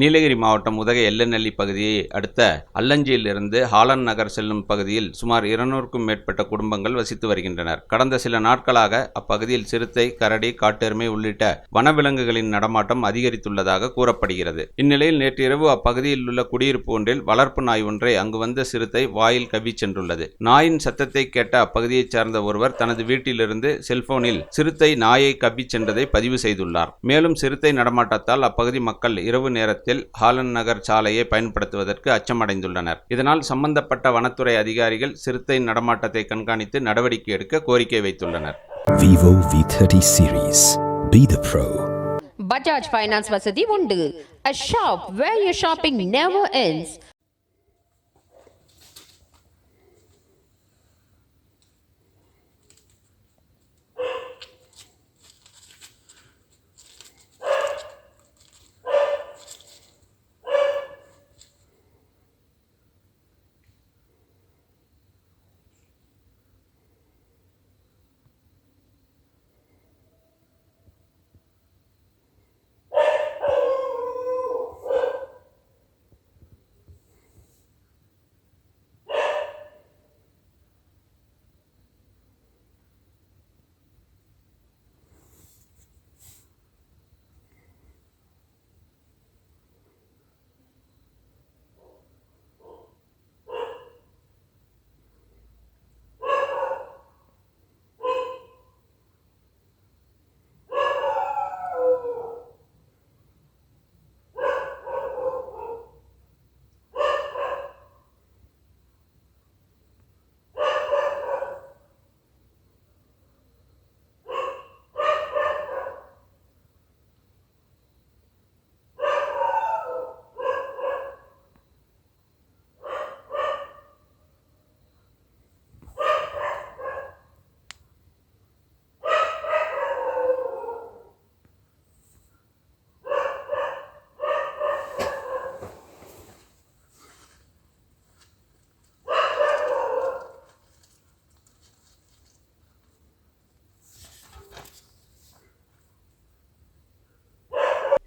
நீலகிரி மாவட்டம் உதகை எல்லநெல்லி பகுதியை அடுத்த அல்லஞ்சியிலிருந்து ஹாலன் நகர் செல்லும் பகுதியில் சுமார் இருநூறுக்கும் மேற்பட்ட குடும்பங்கள் வசித்து வருகின்றனர். கடந்த சில நாட்களாக அப்பகுதியில் சிறுத்தை கரடி காட்டெருமை உள்ளிட்ட வனவிலங்குகளின் நடமாட்டம் அதிகரித்துள்ளதாக கூறப்படுகிறது. இந்நிலையில் நேற்றிரவு அப்பகுதியில் உள்ள குடியிருப்பு ஒன்றில் வளர்ப்பு நாய் ஒன்றை அங்கு வந்த சிறுத்தை வாயில் கவி சென்றுள்ளது. நாயின் சத்தத்தை கேட்ட அப்பகுதியைச் சேர்ந்த ஒருவர் தனது வீட்டிலிருந்து செல்போனில் சிறுத்தை நாயை கவ்வி சென்றதை பதிவு செய்துள்ளார். மேலும் சிறுத்தை நடமாட்டத்தால் அப்பகுதி மக்கள் இரவு நேரத்தில் ஹாலன் நகர் சாலையை பயன்படுத்துவதற்கு அச்சமடைந்துள்ளனர் இதனால் சம்பந்தப்பட்ட வனத்துறை அதிகாரிகள் சிறுத்தை நடமாட்டத்தை கண்காணித்து நடவடிக்கை எடுக்க கோரிக்கை வைத்துள்ளனர் Vivo V30 series. Be the pro. Bajaj Finance வசதி உண்டு a shop where your shopping never ends